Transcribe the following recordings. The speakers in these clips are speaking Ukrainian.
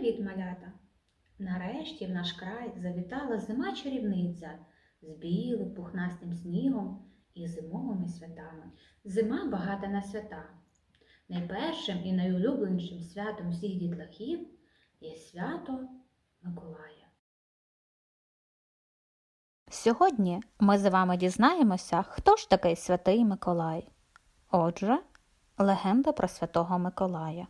Привіт, малята! Нарешті в наш край завітала зима чарівниця з білим пухнастим снігом і зимовими святами. Зима багата на свята. Найпершим і найулюбленішим святом всіх дітлахів є свято Миколая. Сьогодні ми з вами дізнаємося, хто ж такий святий Миколай. Отже, легенда про святого Миколая.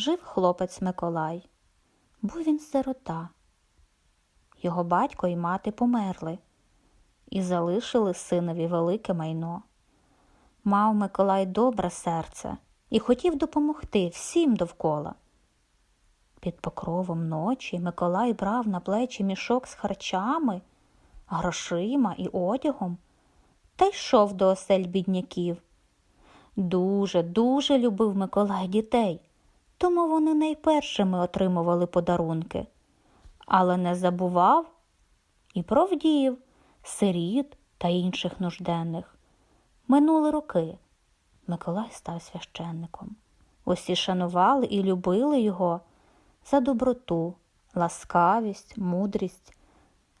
Жив хлопець Миколай. Був він сирота. Його батько і мати померли і залишили синові велике майно. Мав Миколай добре серце і хотів допомогти всім довкола. Під покровом ночі Миколай брав на плечі мішок з харчами, грошима і одягом та йшов до осель бідняків. Дуже, дуже любив Миколай дітей, тому вони найпершими отримували подарунки, але не забував і про вдів, сиріт та інших нужденних. Минули роки. Миколай став священником. Усі шанували і любили його за доброту, ласкавість, мудрість,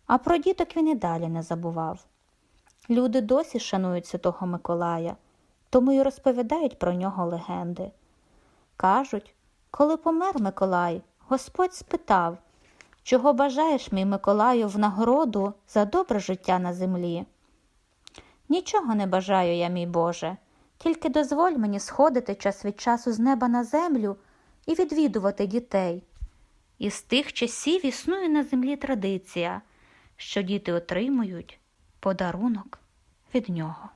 а про діток він і далі не забував. Люди досі шанують святого Миколая, тому й розповідають про нього легенди. Кажуть, коли помер Миколай, Господь спитав, чого бажаєш, мій Миколаю, в нагороду за добре життя на землі? Нічого не бажаю я, мій Боже, тільки дозволь мені сходити час від часу з неба на землю і відвідувати дітей. І з тих часів існує на землі традиція, що діти отримують подарунок від нього.